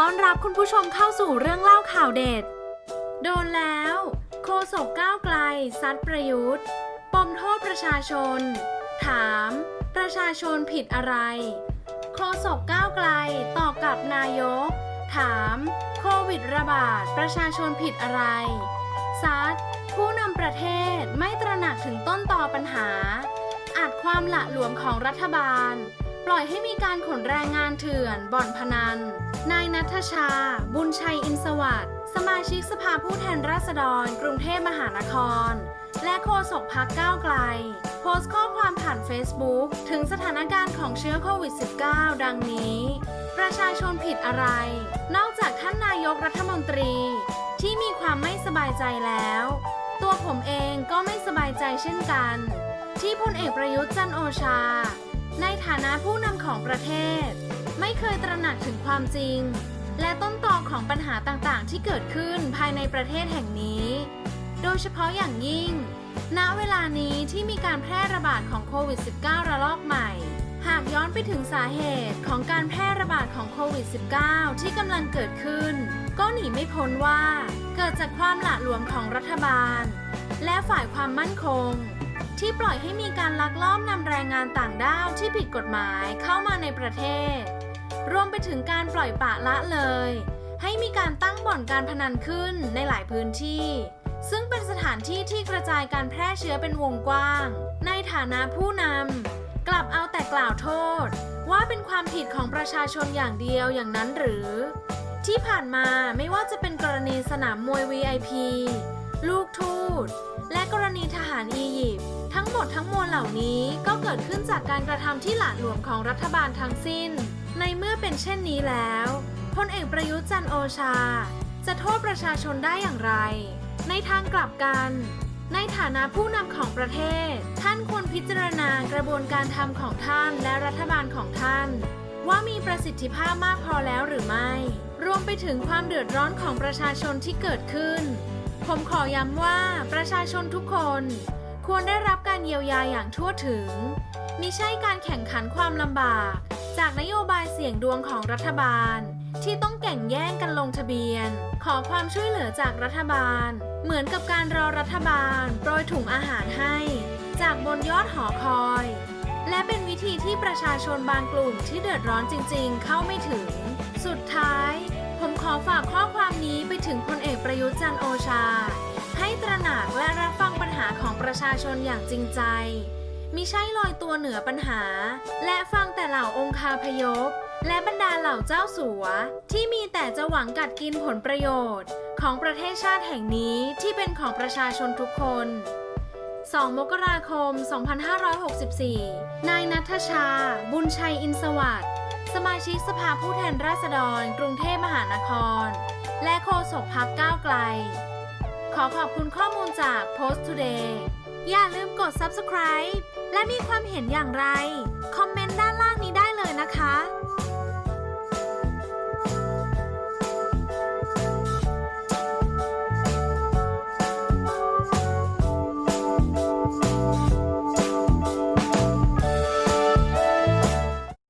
ร้อนรับคุณผู้ชมเข้าสู่เรื่องเล่าข่าวเด็ด โดนแล้ว โคศกก้าวไกล ซัดประยุทธ์ ปมโทษประชาชน ถาม ประชาชนผิดอะไร โคศกก้าวไกลตอบกับนายก ถาม โควิดระบาด ประชาชนผิดอะไร ซัด ผู้นำประเทศไม่ตระหนักถึงต้นตอปัญหา อาจความหละหลวมของรัฐบาล ปล่อยให้มีการขนแรงงานเถื่อน บ่อนพนัน นายนัทชา บุญชัยอินสวัสดิ์สมาชิกสภาผู้แทนราษฎร กรุงเทพมหานคร และโฆษกพักก้าวไกล โพสต์ข้อความผ่าน Facebook ถึงสถานการณ์ของเชื้อโควิด -19 ดังนี้ ประชาชนผิดอะไร นอกจากท่านนายกรัฐมนตรี ที่มีความไม่สบายใจแล้ว ตัวผมเองก็ไม่สบายใจเช่นกัน ที่พลเอกประยุทธ์จันโอชา ในฐานะผู้นำของประเทศ ไม่เคยตระหนักถึงความจริง และต้นตอของปัญหาต่างๆ ที่เกิดขึ้นภายในประเทศแห่งนี้ โดยเฉพาะอย่างยิ่ง ณเวลานี้ที่มีการแพร่ระบาดของโควิด -19 ระลอกใหม่ หากย้อนไปถึงสาเหตุของการแพร่ระบาดของโควิด -19 ที่กำลังเกิดขึ้น ก็หนีไม่พ้นว่า เกิดจากความหละหลวมของรัฐบาล และฝ่ายความมั่นคง ที่ปล่อยให้มีการลักลอบนำแรงงานต่างด้าวที่ผิดกฎหมายเข้ามาในประเทศ รวมไปถึงการปล่อยปะละเลย ให้มีการตั้งบ่อนการพนันขึ้นในหลายพื้นที่ ซึ่งเป็นสถานที่ที่กระจายการแพร่เชื้อเป็นวงกว้าง ในฐานะผู้นำกลับเอาแต่กล่าวโทษ ว่าเป็นความผิดของประชาชนอย่างเดียวอย่างนั้นหรือ ที่ผ่านมาไม่ว่าจะเป็นกรณีสนามมวย VIP ลูกทูต และกรณีทหารอียิปต์ทั้งหมดทั้งมวลเหล่านี้ก็เกิดขึ้นจากการกระทำที่หละหลวมของรัฐบาลทั้งสิ้น ในเมื่อเป็นเช่นนี้แล้วพลเอกประยุทธ์จันโอชา จะโทษประชาชนได้อย่างไร ในทางกลับกัน ในฐานะผู้นำของประเทศ ท่านควรพิจารณากระบวนการทำของท่านและรัฐบาลของท่าน ว่ามีประสิทธิภาพมากพอแล้วหรือไม่ รวมไปถึงความเดือดร้อนของประชาชนที่เกิดขึ้น ผมขอย้ำว่าประชาชนทุกคนควรได้รับการเยียวยาอย่างทั่วถึง มิใช่การแข่งขันความลำบาก จากนโยบายเสี่ยงดวงของรัฐบาล ที่ต้องแข่งแย่งกันลงทะเบียน ขอความช่วยเหลือจากรัฐบาล เหมือนกับการรอรัฐบาลโปรยถุงอาหารให้ จากบนยอดหอคอย และเป็นวิธีที่ประชาชนบางกลุ่มที่เดือดร้อนจริงๆ เข้าไม่ถึง สุดท้าย อฝากข้อความนี้ไปถึงพลเอกประยุทธ์จันโอชา ให้ตระหนักและรับฟังปัญหาของประชาชนอย่างจริงใจ มิใช่ลอยตัวเหนือปัญหา และฟังแต่เหล่าองคาพยพ และบรรดาเหล่าเจ้าสัว ที่มีแต่จะหวังกัดกินผลประโยชน์ ของประเทศชาติแห่งนี้ที่เป็นของประชาชนทุกคน 2 มกราคม 2564 นายนัทชา บุญชัยอินสวัสดิ์ สมาชิกสภาผู้แทนราษฎร กรุงเทพมหานคร และโฆษกพักก้าวไกล ขอขอบคุณข้อมูลจาก Post Today อย่าลืมกด subscribe และมีความเห็นอย่างไร คอมเมนต์ด้านล่างนี้ได้เลยนะคะ